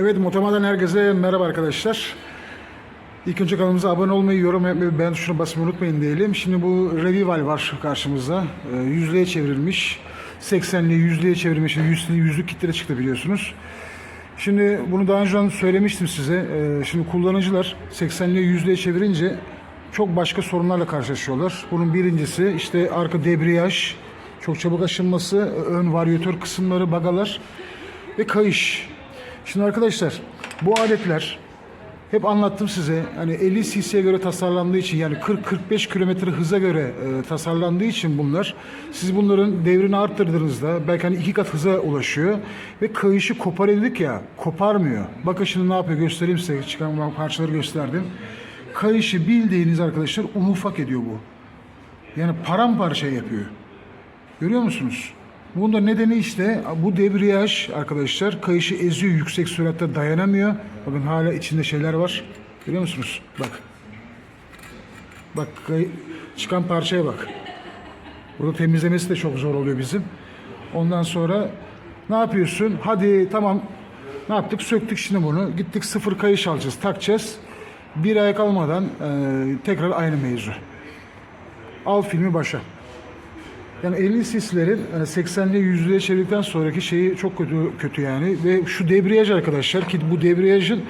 Evet Motomadan herkese merhaba arkadaşlar. İlk önce kanalımıza abone olmayı, yorum yapmayı, beğen tuşuna basmayı unutmayın diyelim. Şimdi bu Revival var karşımızda. Ee, Yüzlüğe çevrilmiş. 80'li yüzlüğe çevrilmiş. Yüzlü, yüzlük kitlere çıktı biliyorsunuz. Şimdi bunu daha önce söylemiştim size. Ee, Şimdi kullanıcılar 80'li yüzlüğe çevirince çok başka sorunlarla karşılaşıyorlar. Bunun birincisi işte arka debriyaj, çok çabuk aşınması, ön varyatör kısımları, bagalar ve kayış. Şimdi arkadaşlar bu aletler hep anlattım size hani 50 cc'ye göre tasarlandığı için yani 40-45 kilometre hıza göre e, tasarlandığı için bunlar siz bunların devrini arttırdığınızda belki hani iki kat hıza ulaşıyor ve kayışı koparıyorduk ya koparmıyor. Bakın şimdi ne yapıyor göstereyim size çıkan parçaları gösterdim. Kayışı bildiğiniz arkadaşlar un ufak ediyor bu. Yani paramparça yapıyor. Görüyor musunuz? Bunun da nedeni işte bu debriyaj arkadaşlar kayışı eziyor yüksek süratte dayanamıyor. Bakın hala içinde şeyler var. Görüyor musunuz? Bak. Bak çıkan parçaya bak. Burada temizlemesi de çok zor oluyor bizim. Ondan sonra ne yapıyorsun? Hadi tamam ne yaptık? Söktük şimdi bunu. Gittik sıfır kayış alacağız, takacağız. Bir ay kalmadan e, tekrar aynı mevzu. Al filmi başa. Yani 50 cc'lerin yani 80'li 100'lüye çevirdikten sonraki şeyi çok kötü kötü yani ve şu debriyaj arkadaşlar ki bu debriyajın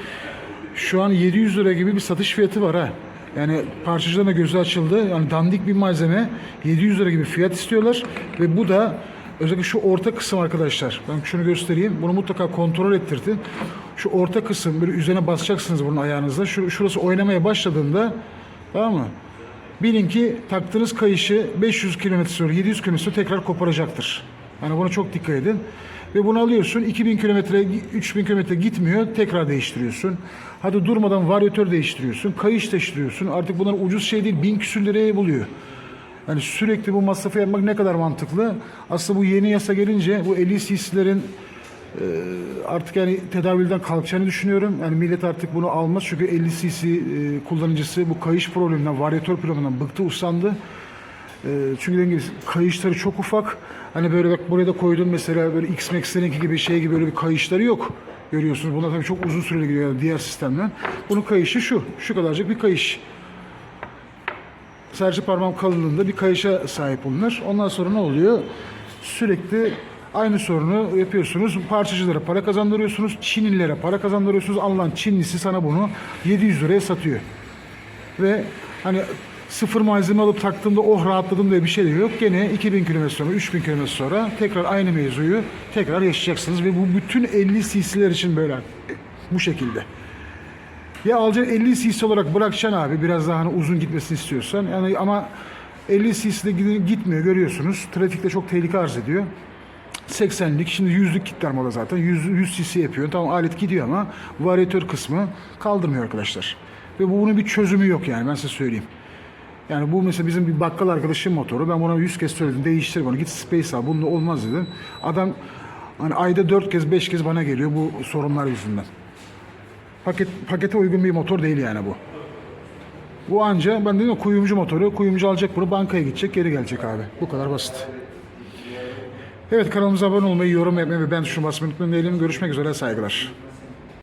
şu an 700 lira gibi bir satış fiyatı var ha. Yani parçacıların da gözü açıldı. Yani dandik bir malzeme 700 lira gibi fiyat istiyorlar ve bu da özellikle şu orta kısım arkadaşlar. Ben şunu göstereyim. Bunu mutlaka kontrol ettirtin. Şu orta kısım böyle üzerine basacaksınız bunun ayağınızla. Şu, şurası oynamaya başladığında tamam mı? Bilin ki taktığınız kayışı 500 km sonra 700 km sonra tekrar koparacaktır. Yani buna çok dikkat edin. Ve bunu alıyorsun 2000 kilometre 3000 kilometre gitmiyor tekrar değiştiriyorsun. Hadi durmadan varyatör değiştiriyorsun. Kayış değiştiriyorsun. Artık bunlar ucuz şey değil bin küsür liraya buluyor. Yani sürekli bu masrafı yapmak ne kadar mantıklı? Aslında bu yeni yasa gelince bu 50 cc'lerin artık yani tedavülden kalkacağını düşünüyorum. Yani millet artık bunu almaz çünkü 50 cc e, kullanıcısı bu kayış probleminden, varyatör probleminden bıktı, usandı. E, çünkü dediğim kayışları çok ufak. Hani böyle bak buraya da koydum mesela böyle X-Max'lerinki gibi şey gibi böyle bir kayışları yok. Görüyorsunuz bunlar tabii çok uzun süreli gidiyor yani diğer sistemden. Bunun kayışı şu, şu kadarcık bir kayış. Serçe parmağım kalınlığında bir kayışa sahip bunlar. Ondan sonra ne oluyor? Sürekli aynı sorunu yapıyorsunuz. Parçacılara para kazandırıyorsunuz. Çinlilere para kazandırıyorsunuz. Alınan Çinlisi sana bunu 700 liraya satıyor. Ve hani sıfır malzeme alıp taktığımda oh rahatladım diye bir şey de yok. Gene 2000 km sonra, 3000 km sonra tekrar aynı mevzuyu tekrar yaşayacaksınız. Ve bu bütün 50 cc'ler için böyle bu şekilde. Ya alacaksın 50 cc olarak bırakacaksın abi biraz daha hani uzun gitmesini istiyorsan. Yani ama 50 cc'de gitmiyor görüyorsunuz. Trafikte çok tehlike arz ediyor. 80'lik şimdi 100'lük kitler moda zaten. 100, 100 cc yapıyor. Tamam alet gidiyor ama varyatör kısmı kaldırmıyor arkadaşlar. Ve bu bunun bir çözümü yok yani ben size söyleyeyim. Yani bu mesela bizim bir bakkal arkadaşım motoru. Ben buna 100 kez söyledim. Değiştir bunu. Git Space al. Bununla olmaz dedim. Adam hani ayda 4 kez 5 kez bana geliyor bu sorunlar yüzünden. Paket, pakete uygun bir motor değil yani bu. Bu anca ben dedim kuyumcu motoru. Kuyumcu alacak bunu bankaya gidecek geri gelecek abi. Bu kadar basit. Evet kanalımıza abone olmayı, yorum yapmayı ve ben tuşuna basmayı unutmayın. Görüşmek üzere saygılar.